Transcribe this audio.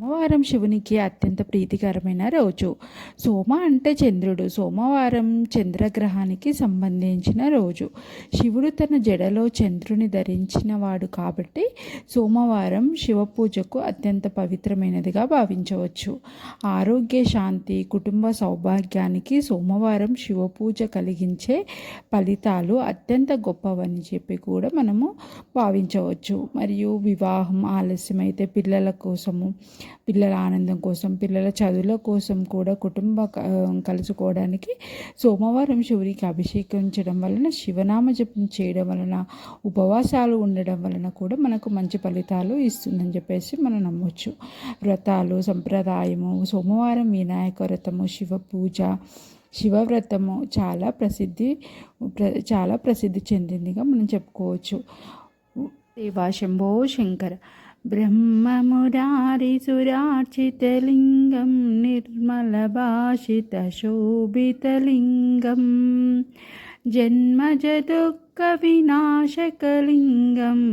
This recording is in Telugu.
సోమవారం శివునికి అత్యంత ప్రీతికరమైన రోజు. సోమ అంటే చంద్రుడు. సోమవారం చంద్రగ్రహానికి సంబంధించిన రోజు. శివుడు తన జడలో చంద్రుని ధరించిన వాడు కాబట్టి సోమవారం శివ పూజకు అత్యంత పవిత్రమైనదిగా భావించవచ్చు. ఆరోగ్య శాంతి కుటుంబ సౌభాగ్యానికి సోమవారం శివ పూజ కలిగించే ఫలితాలు అత్యంత గొప్పవని చెప్పి కూడా మనము భావించవచ్చు. మరియు వివాహం ఆలస్యమైతే పిల్లల కోసము పిల్లల ఆనందం కోసం పిల్లల చదువుల కోసం కూడా కుటుంబ కలుసుకోవడానికి సోమవారం శివుడికి అభిషేకించడం వలన శివనామ జపం చేయడం వలన ఉపవాసాలు ఉండడం వలన కూడా మనకు మంచి ఫలితాలు ఇస్తుందని చెప్పేసి మనం నమ్మవచ్చు వ్రతాలు సంప్రదాయము సోమవారం వినాయక వ్రతము శివ పూజ శివవ్రతము చాలా ప్రసిద్ధి చాలా ప్రసిద్ధి చెందిందిగా మనం చెప్పుకోవచ్చు. దేవా శంభో శంకర. ब्रह्ममुरारिसुरार्चितलिङ्गं निर्मलभाषितशोभितलिङ्गं जन्मजदुःखविनाशकलिङ्गम्